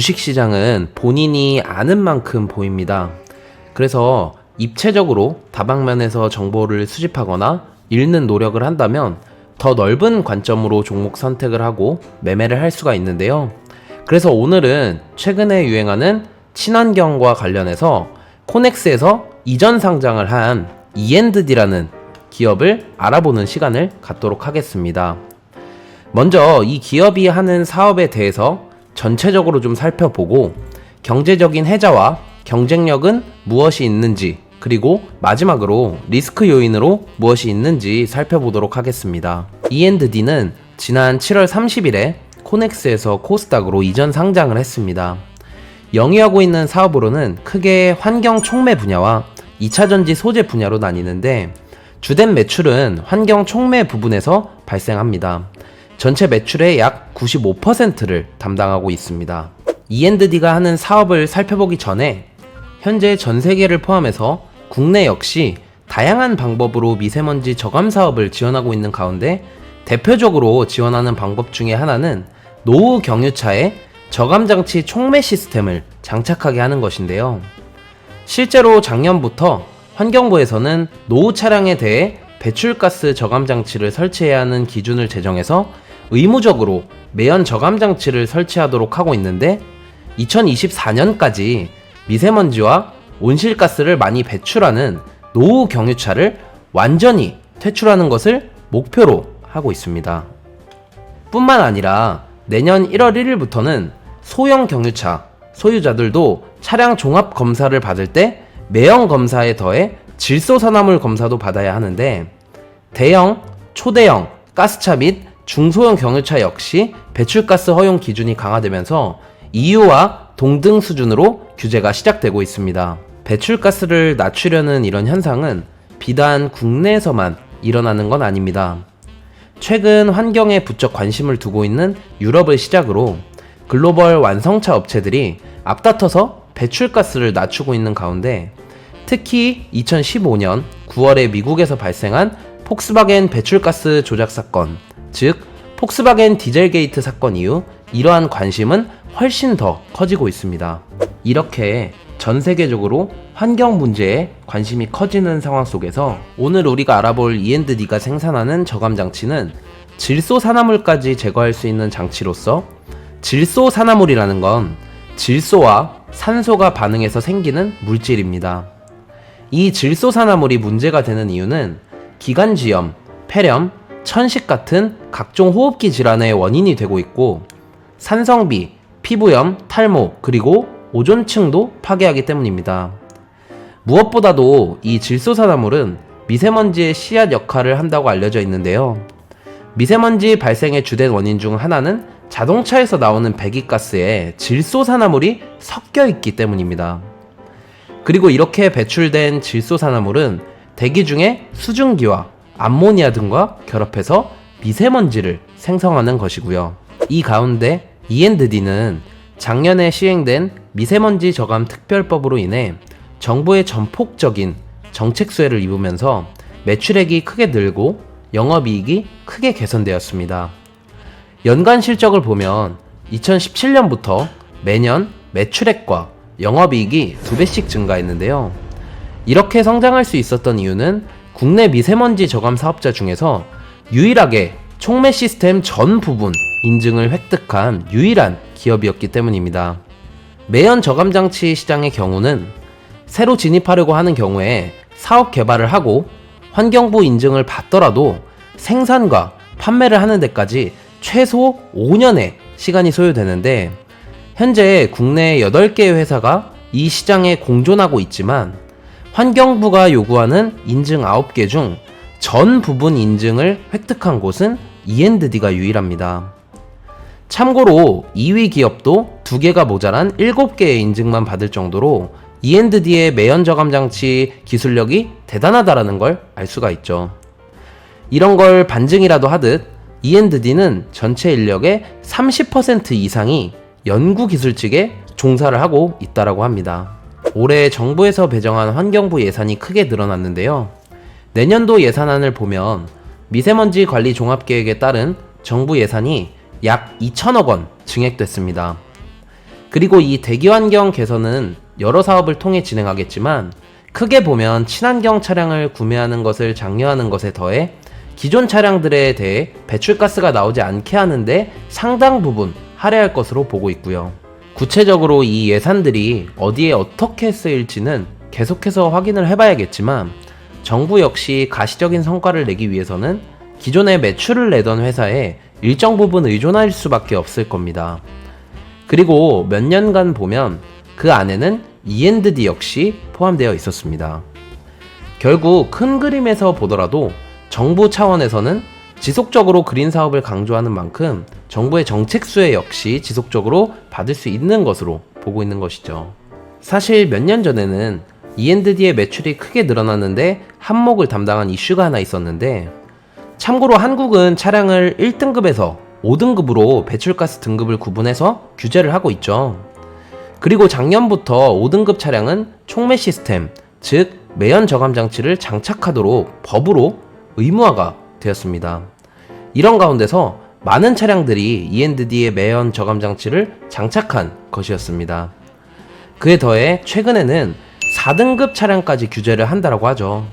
주식시장은 본인이 아는 만큼 보입니다. 그래서 입체적으로 다방면에서 정보를 수집하거나 읽는 노력을 한다면 더 넓은 관점으로 종목 선택을 하고 매매를 할 수가 있는데요. 그래서 오늘은 최근에 유행하는 친환경과 관련해서 코넥스에서 이전 상장을 한 E&D라는 기업을 알아보는 시간을 갖도록 하겠습니다. 먼저 이 기업이 하는 사업에 대해서 전체적으로 좀 살펴보고 경제적인 해자와 경쟁력은 무엇이 있는지 그리고 마지막으로 리스크 요인으로 무엇이 있는지 살펴보도록 하겠습니다. E&D는 지난 7월 30일에 코넥스에서 코스닥으로 이전 상장을 했습니다. 영위하고 있는 사업으로는 크게 환경 촉매 분야와 2차전지 소재 분야로 나뉘는데 주된 매출은 환경 촉매 부분에서 발생합니다. 전체 매출의 약 95%를 담당하고 있습니다. E&D가 하는 사업을 살펴보기 전에 현재 전 세계를 포함해서 국내 역시 다양한 방법으로 미세먼지 저감 사업을 지원하고 있는 가운데 대표적으로 지원하는 방법 중에 하나는 노후 경유차에 저감 장치 촉매 시스템을 장착하게 하는 것인데요. 실제로 작년부터 환경부에서는 노후 차량에 대해 배출가스 저감 장치를 설치해야 하는 기준을 제정해서 의무적으로 매연 저감 장치를 설치하도록 하고 있는데 2024년까지 미세먼지와 온실가스를 많이 배출하는 노후 경유차를 완전히 퇴출하는 것을 목표로 하고 있습니다. 뿐만 아니라 내년 1월 1일부터는 소형 경유차 소유자들도 차량 종합 검사를 받을 때 매형 검사에 더해 질소산화물 검사도 받아야 하는데 대형, 초대형, 가스차 및 중소형 경유차 역시 배출가스 허용 기준이 강화되면서 EU와 동등 수준으로 규제가 시작되고 있습니다. 배출가스를 낮추려는 이런 현상은 비단 국내에서만 일어나는 건 아닙니다. 최근 환경에 부쩍 관심을 두고 있는 유럽을 시작으로 글로벌 완성차 업체들이 앞다퉈서 배출가스를 낮추고 있는 가운데 특히 2015년 9월에 미국에서 발생한 폭스바겐 배출가스 조작 사건, 즉 폭스바겐 디젤 게이트 사건 이후 이러한 관심은 훨씬 더 커지고 있습니다. 이렇게 전 세계적으로 환경 문제에 관심이 커지는 상황 속에서 오늘 우리가 알아볼 E&D가 생산하는 저감 장치는 질소 산화물까지 제거할 수 있는 장치로서 질소 산화물이라는 건 질소와 산소가 반응해서 생기는 물질입니다. 이 질소 산화물이 문제가 되는 이유는 기관지염, 폐렴, 천식 같은 각종 호흡기 질환의 원인이 되고 있고 산성비, 피부염, 탈모, 그리고 오존층도 파괴하기 때문입니다. 무엇보다도 이 질소산화물은 미세먼지의 씨앗 역할을 한다고 알려져 있는데요. 미세먼지 발생의 주된 원인 중 하나는 자동차에서 나오는 배기가스에 질소산화물이 섞여 있기 때문입니다. 그리고 이렇게 배출된 질소산화물은 대기 중에 수증기와 암모니아 등과 결합해서 미세먼지를 생성하는 것이고요. 이 가운데 E&D는 작년에 시행된 미세먼지 저감 특별법으로 인해 정부의 전폭적인 정책 수혜를 입으면서 매출액이 크게 늘고 영업이익이 크게 개선되었습니다. 연간 실적을 보면 2017년부터 매년 매출액과 영업이익이 두 배씩 증가했는데요. 이렇게 성장할 수 있었던 이유는 국내 미세먼지 저감 사업자 중에서 유일하게 촉매 시스템 전 부분 인증을 획득한 유일한 기업이었기 때문입니다. 매연 저감 장치 시장의 경우는 새로 진입하려고 하는 경우에 사업 개발을 하고 환경부 인증을 받더라도 생산과 판매를 하는 데까지 최소 5년의 시간이 소요되는데 현재 국내 8개의 회사가 이 시장에 공존하고 있지만 환경부가 요구하는 인증 9개 중 전 부분 인증을 획득한 곳은 E&D가 유일합니다. 참고로 2위 기업도 2개가 모자란 7개의 인증만 받을 정도로 E&D의 매연 저감 장치 기술력이 대단하다라는 걸 알 수가 있죠. 이런 걸 반증이라도 하듯 E&D는 전체 인력의 30% 이상이 연구 기술 측에 종사를 하고 있다라고 합니다. 올해 정부에서 배정한 환경부 예산이 크게 늘어났는데요. 내년도 예산안을 보면 미세먼지 관리 종합계획에 따른 정부 예산이 약 2천억 원 증액됐습니다. 그리고 이 대기 환경 개선은 여러 사업을 통해 진행하겠지만 크게 보면 친환경 차량을 구매하는 것을 장려하는 것에 더해 기존 차량들에 대해 배출가스가 나오지 않게 하는데 상당 부분 할애할 것으로 보고 있고요. 구체적으로 이 예산들이 어디에 어떻게 쓰일지는 계속해서 확인을 해봐야겠지만 정부 역시 가시적인 성과를 내기 위해서는 기존에 매출을 내던 회사에 일정 부분 의존할 수밖에 없을 겁니다. 그리고 몇 년간 보면 그 안에는 E&D 역시 포함되어 있었습니다. 결국 큰 그림에서 보더라도 정부 차원에서는 지속적으로 그린 사업을 강조하는 만큼 정부의 정책 수혜 역시 지속적으로 받을 수 있는 것으로 보고 있는 것이죠. 사실 몇 년 전에는 E&D의 매출이 크게 늘어났는데 한몫을 담당한 이슈가 하나 있었는데 참고로 한국은 차량을 1등급에서 5등급으로 배출가스 등급을 구분해서 규제를 하고 있죠. 그리고 작년부터 5등급 차량은 총매 시스템, 즉 매연 저감 장치를 장착하도록 법으로 의무화가 되었습니다. 이런 가운데서 많은 차량들이 E&D의 매연 저감 장치를 장착한 것이었습니다. 그에 더해 최근에는 4등급 차량까지 규제를 한다라고 하죠.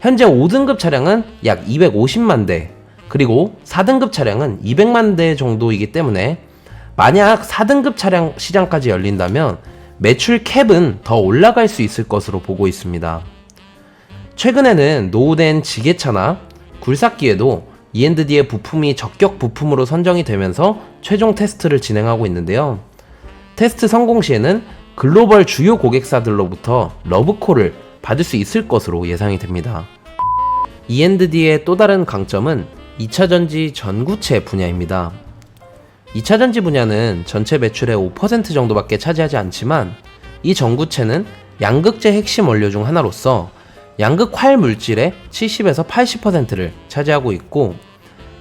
현재 5등급 차량은 약 250만 대, 그리고 4등급 차량은 200만 대 정도이기 때문에 만약 4등급 차량 시장까지 열린다면 매출 캡은 더 올라갈 수 있을 것으로 보고 있습니다. 최근에는 노후된 지게차나 굴삭기에도 E&D의 부품이 적격 부품으로 선정이 되면서 최종 테스트를 진행하고 있는데요. 테스트 성공 시에는 글로벌 주요 고객사들로부터 러브콜을 받을 수 있을 것으로 예상이 됩니다. E&D의 또 다른 강점은 2차전지 전구체 분야입니다. 2차전지 분야는 전체 매출의 5% 정도밖에 차지하지 않지만 이 전구체는 양극재 핵심 원료 중 하나로서 양극 활 물질의 70에서 80%를 차지하고 있고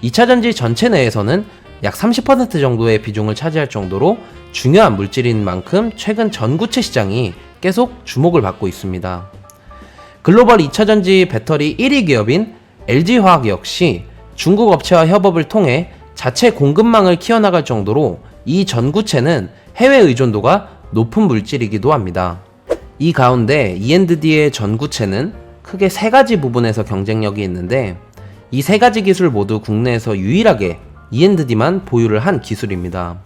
2차 전지 전체 내에서는 약 30% 정도의 비중을 차지할 정도로 중요한 물질인 만큼 최근 전구체 시장이 계속 주목을 받고 있습니다. 글로벌 2차 전지 배터리 1위 기업인 LG화학 역시 중국 업체와 협업을 통해 자체 공급망을 키워나갈 정도로 이 전구체는 해외 의존도가 높은 물질이기도 합니다. 이 가운데 E&D의 전구체는 크게 세 가지 부분에서 경쟁력이 있는데 이 세 가지 기술 모두 국내에서 유일하게 E&D만 보유를 한 기술입니다.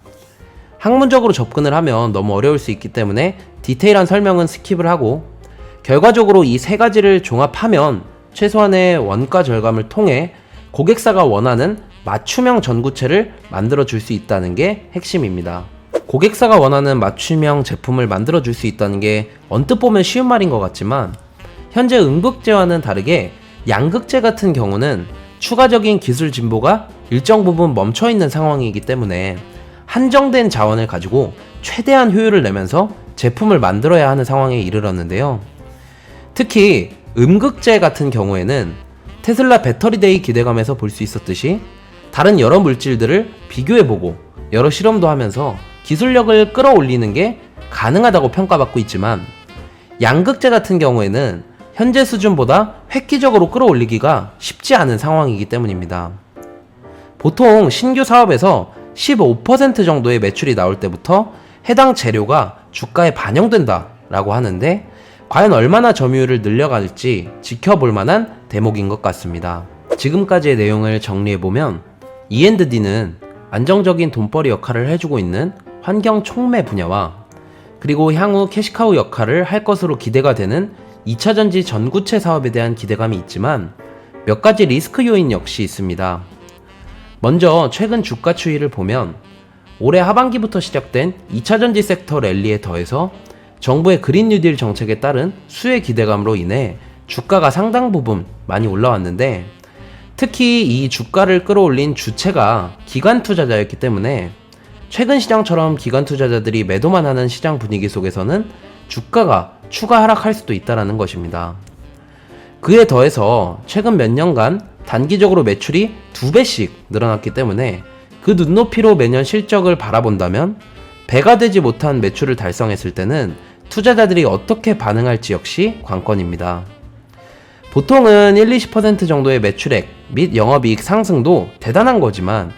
학문적으로 접근을 하면 너무 어려울 수 있기 때문에 디테일한 설명은 스킵을 하고 결과적으로 이 세 가지를 종합하면 최소한의 원가 절감을 통해 고객사가 원하는 맞춤형 전구체를 만들어 줄 수 있다는 게 핵심입니다. 고객사가 원하는 맞춤형 제품을 만들어 줄 수 있다는 게 언뜻 보면 쉬운 말인 것 같지만 현재 음극재와는 다르게 양극재 같은 경우는 추가적인 기술 진보가 일정 부분 멈춰 있는 상황이기 때문에 한정된 자원을 가지고 최대한 효율을 내면서 제품을 만들어야 하는 상황에 이르렀는데요. 특히 음극재 같은 경우에는 테슬라 배터리데이 기대감에서 볼 수 있었듯이 다른 여러 물질들을 비교해보고 여러 실험도 하면서 기술력을 끌어올리는 게 가능하다고 평가받고 있지만 양극재 같은 경우에는 현재 수준보다 획기적으로 끌어올리기가 쉽지 않은 상황이기 때문입니다. 보통 신규 사업에서 15% 정도의 매출이 나올 때부터 해당 재료가 주가에 반영된다 라고 하는데 과연 얼마나 점유율을 늘려갈지 지켜볼 만한 대목인 것 같습니다. 지금까지의 내용을 정리해보면 E&D는 안정적인 돈벌이 역할을 해주고 있는 환경 촉매 분야와 그리고 향후 캐시카우 역할을 할 것으로 기대가 되는 2차 전지 전구체 사업에 대한 기대감이 있지만 몇 가지 리스크 요인 역시 있습니다. 먼저 최근 주가 추이를 보면 올해 하반기부터 시작된 2차 전지 섹터 랠리에 더해서 정부의 그린 뉴딜 정책에 따른 수혜 기대감으로 인해 주가가 상당 부분 많이 올라왔는데 특히 이 주가를 끌어올린 주체가 기관 투자자였기 때문에 최근 시장처럼 기관 투자자들이 매도만 하는 시장 분위기 속에서는 주가가 추가 하락할 수도 있다는 것입니다. 그에 더해서 최근 몇 년간 단기적으로 매출이 두 배씩 늘어났기 때문에 그 눈높이로 매년 실적을 바라본다면 배가 되지 못한 매출을 달성했을 때는 투자자들이 어떻게 반응할지 역시 관건입니다. 보통은 1, 20% 정도의 매출액 및 영업이익 상승도 대단한 거지만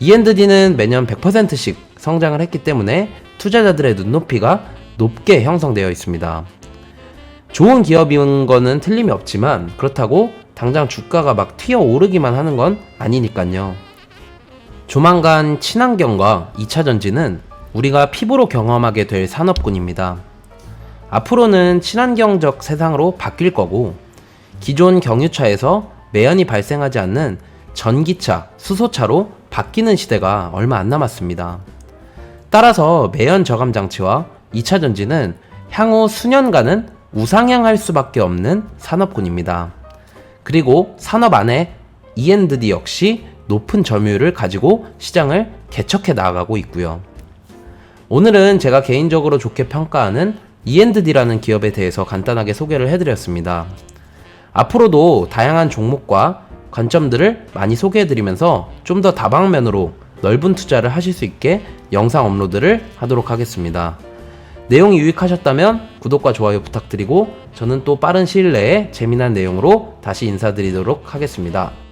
E&D는 매년 100%씩 성장을 했기 때문에 투자자들의 눈높이가 높게 형성되어 있습니다. 좋은 기업인 거는 틀림이 없지만 그렇다고 당장 주가가 막 튀어 오르기만 하는 건 아니니까요. 조만간 친환경과 2차 전지는 우리가 피부로 경험하게 될 산업군입니다. 앞으로는 친환경적 세상으로 바뀔 거고 기존 경유차에서 매연이 발생하지 않는 전기차, 수소차로 바뀌는 시대가 얼마 안 남았습니다. 따라서 매연 저감 장치와 2차 전지는 향후 수년간은 우상향할 수밖에 없는 산업군입니다. 그리고 산업 안에 E&D 역시 높은 점유율을 가지고 시장을 개척해 나가고 있고요. 오늘은 제가 개인적으로 좋게 평가하는 E&D라는 기업에 대해서 간단하게 소개를 해드렸습니다. 앞으로도 다양한 종목과 관점들을 많이 소개해드리면서 좀 더 다방면으로 넓은 투자를 하실 수 있게 영상 업로드를 하도록 하겠습니다. 내용이 유익하셨다면 구독과 좋아요 부탁드리고 저는 또 빠른 시일 내에 재미난 내용으로 다시 인사드리도록 하겠습니다.